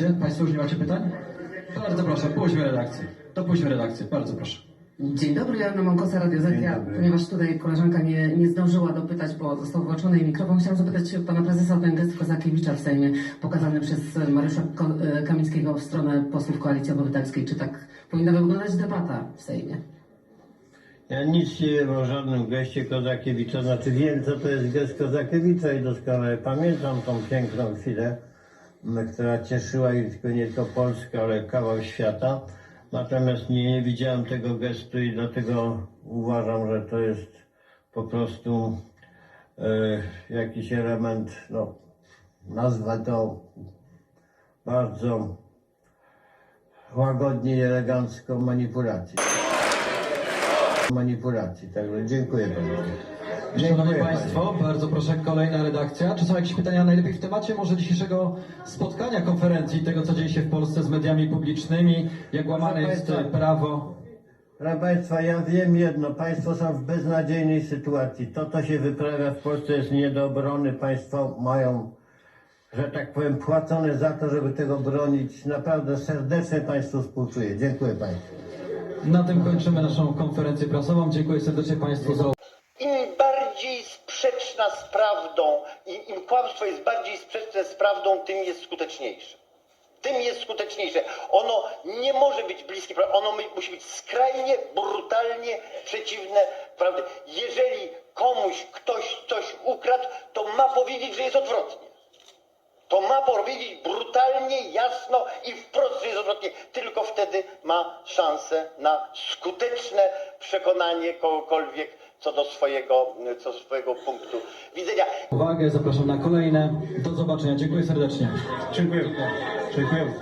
redakcję. Państwo już nie macie pytań? Bardzo proszę, puśćmy redakcję. Dopuśćmy redakcję, bardzo proszę. Dzień dobry, Joanna Mankosa, Radio Z. Ja, ponieważ tutaj koleżanka nie, nie zdążyła dopytać, bo został wyłączony jej mikrofon, chciałam zapytać pana prezesa o ten gest Kozakiewicza w Sejmie, pokazany przez Mariusza e, Kamińskiego w stronę posłów Koalicji Obywatelskiej. Czy tak powinna wyglądać debata w Sejmie? Ja nic nie wiem o żadnym geście Kozakiewicza, znaczy wiem co to jest gest Kozakiewicza i doskonale pamiętam tą piękną chwilę, która cieszyła tylko nie tylko Polskę, ale kawał świata. Natomiast nie, nie widziałem tego gestu i dlatego uważam, że to jest po prostu e, jakiś element, no nazwę to bardzo łagodnie i elegancko manipulacji manipulacji. Także dziękuję bardzo. Szanowni Państwo, bardzo proszę, kolejna redakcja. Czy są jakieś pytania najlepiej w temacie może dzisiejszego spotkania, konferencji, tego co dzieje się w Polsce z mediami publicznymi, jak łamane jest państwa. e, prawo? Proszę Państwa, ja wiem jedno. Państwo są w beznadziejnej sytuacji. To, co się wyprawia w Polsce jest nie do obrony. Państwo mają, że tak powiem, płacone za to, żeby tego bronić. Naprawdę serdecznie Państwu współczuję. Dziękuję Państwu. Na tym kończymy naszą konferencję prasową. Dziękuję serdecznie Państwu za sprzeczna z prawdą, im, im kłamstwo jest bardziej sprzeczne z prawdą, tym jest skuteczniejsze. Tym jest skuteczniejsze. Ono nie może być bliskie prawdy. Ono musi być skrajnie, brutalnie przeciwne prawdy. Jeżeli komuś ktoś coś ukradł, to ma powiedzieć, że jest odwrotnie. To ma powiedzieć brutalnie, jasno i wprost, że jest odwrotnie. Tylko wtedy ma szansę na skuteczne przekonanie kogokolwiek co do swojego, co do swojego punktu widzenia. uwagę. Zapraszam na kolejne. Do zobaczenia. Dziękuję serdecznie. Dziękuję. Dziękuję.